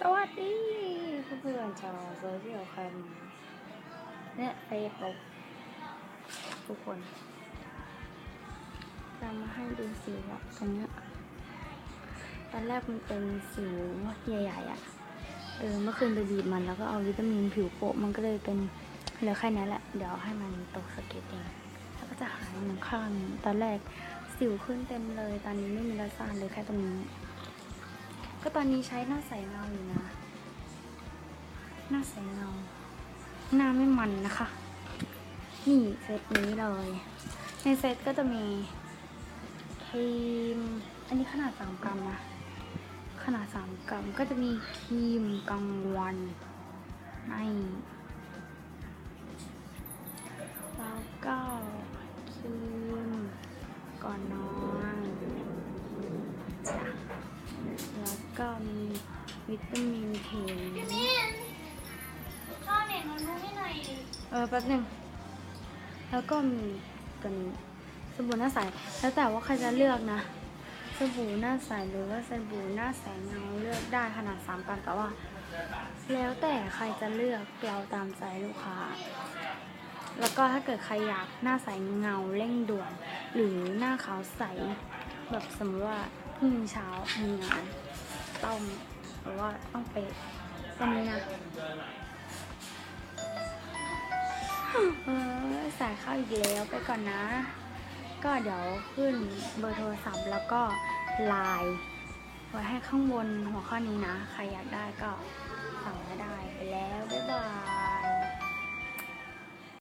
สวัสดีเพื่อนๆชาวโซเชียลแคมและเฟซบุ๊กทุกคนจะมาให้ดูสิวะตรงเนี้ยตอนแรกมันเป็นสิวใหญ่ๆอะเออเมื่อคืนไปบีบมันแล้วก็เอาวิตามินผิวโปะมันก็เลยเป็นเหลือแค่นี้แหละ เดี๋ยวให้มันตกสะเก็ดเองแล้วก็จะหายหนึ่งข้างตอนแรกสิวขึ้นเต็มเลย ตอนนี้ไม่มีรอยซ่านเลยแค่ตรงนี้ ก็ตอนนี้ใช้หน้าใสเงาอยู่นะ หน้าใสเงา หน้าไม่มันนะคะ นี่เซตนี้เลย ในเซตก็จะมีครีม อันนี้ขนาดสามกรัมนะ ขนาดสามกรัมก็จะมีครีมกลางวันใน ก็มีวิตามินเคมินพ่อเน็ตมันรู้ให้หน่อยดิเออแป๊บหนึงแล้วก็มีตัวนี้สบู่หน้าใส แล้วแต่ว่าใครจะเลือกนะ สบู่หน้าใสหรือว่าสบู่หน้าใสงเงาเลือกได้ขนาดสามกรัมแต่ว่า แล้วแต่ใครจะเลือกเราตามใจลูกค้า แล้วก็ถ้าเกิดใครอยากหน้าใสเงาเร่งด่วน หรือหน้าขาวใส แบบสมมติว่าพรุ่งนี้เช้ามีงาน ต้องหรือว่าต้องเป๊ะตัวนี้นะเออสายเข้าอีกแล้วไปก่อนนะ ก็เดี๋ยวขึ้นเบอร์โทรศัพท์แล้วก็ไลน์ไว้ให้ข้างบนหัวข้อนี้นะ ใครอยากได้ก็สั่งมาได้